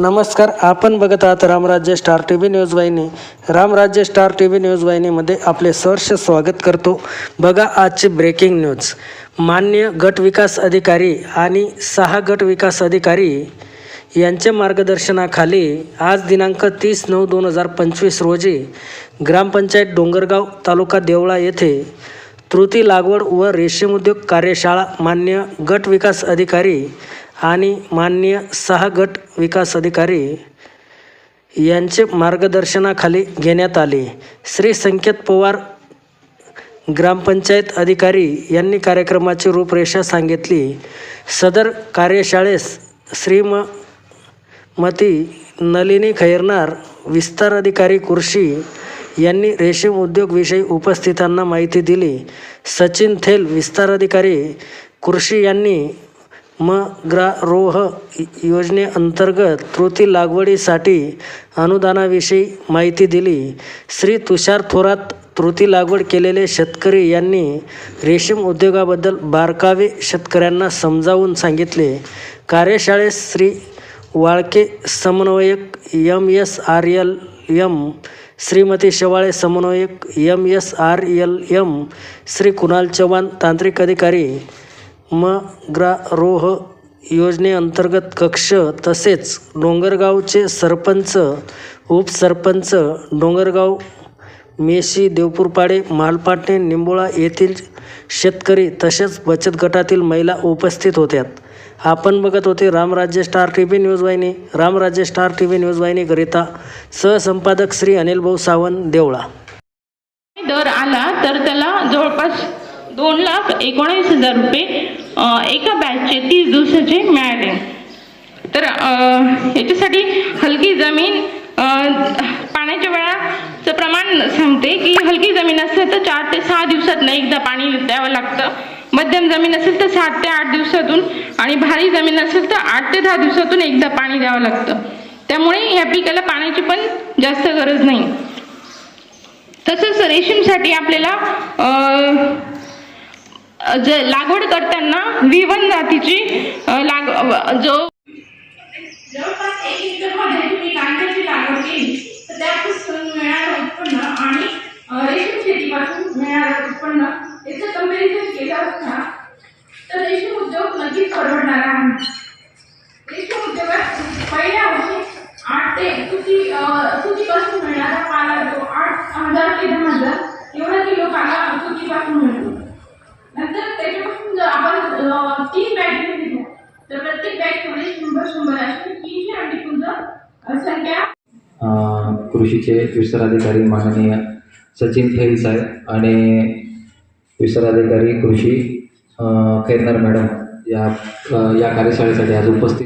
नमस्कार आपण बघत आहात Ramrajya star T V news वाहिनी. Ramrajya star T V news वाहिनीमध्ये आपले सहर्ष स्वागत करतो. बघा आजची ब्रेकिंग न्यूज मान्य गट विकास अधिकारी आणि सहा गट विकास अधिकारी यांच्या मार्गदर्शनाखाली आज दिनांक तीस नऊ दोन हजार पंचवीस रोजी ग्रामपंचायत डोंगरगाव तालुका देवळा येथे तृती लागवड व रेशीम उद्योग कार्यशाळा मान्य गट विकास अधिकारी आणि माननीय सहा गट विकास अधिकारी यांचे मार्गदर्शनाखाली घेण्यात आले. श्री संकेत पवार ग्रामपंचायत अधिकारी यांनी कार्यक्रमाची रूपरेषा सांगितली. सदर कार्यशाळेस श्रीम मती नलिनी खैरनार विस्तार अधिकारी कृषी यांनी रेशीम उद्योगविषयी उपस्थितांना माहिती दिली. सचिन थेल विस्तार अधिकारी कृषी यांनी मग्रारोह योजनेअंतर्गत तृती लागवडीसाठी अनुदानाविषयी माहिती दिली. श्री तुषार थोरात तृती लागवड केलेले शेतकरी यांनी रेशीम उद्योगाबद्दल बारकावे शेतकऱ्यांना समजावून सांगितले. कार्यशाळेत श्री वाळके समन्वयक M S R L M Shrimati Shewale समन्वयक M S R L M Shri Kunal Chavan तांत्रिक अधिकारी मग्रारोह योजनेअंतर्गत कक्ष तसेच डोंगरगावचे सरपंच उपसरपंच डोंगरगाव मेशी देवपूरपाडे मालपाटणे निंबोळा येथील शेतकरी तसेच बचत गटातील महिला उपस्थित होत्या आपण बघत होते Ramrajya star T V news वाहिनी. Ramrajya star T V news वाहिनीकरिता सहसंपादक श्री अनिल भाऊ सावंत देवळा. दर आला तर त्याला जवळपास दोन लाख एकोणीस हजार रुपये एका बॅचचे तीस दिवसाचे मिळाले तर याच्यासाठी हलकी जमीन पाण्याच्या वेळाचं प्रमाण सांगते की हलकी जमीन असेल तर चार ते सहा दिवसात एकदा पाणी द्यावं लागतं. मध्यम जमीन असेल तर सात ते आठ दिवसातून आणि भारी जमीन असेल तर आठ ते दहा दिवसातून एकदा पाणी द्यावं लागतं. त्यामुळे या पिकाला पाण्याची पण जास्त गरज नाही. तसंच रेशीमसाठी आपल्याला लागवड करताना विवन जातीची लाग जो जवळपास एक एकरमध्ये तुम्ही कांद्याची लागवड केली तर त्यापासून मिळणारं उत्पन्न आणि रेशीम शेतीपासून मिळणारं उत्पन्न याचं कंपॅरिझन केलं असता तर रेशीम उद्योग नक्कीच परवडणार आहे. रेशीम उद्योगात पहिल्या वर्षी आठ ते तुती सुतीपासून मिळणारा पाला जो आठ हजार ते दहा हजार एवढा किलो पाला सुतीपासून कृषीचे विस्तार अधिकारी माननीय सचिन थेल साहेब आणि विस्तार अधिकारी कृषी अ, खैरनार मॅडम या या कार्यशाळेसाठी आज उपस्थित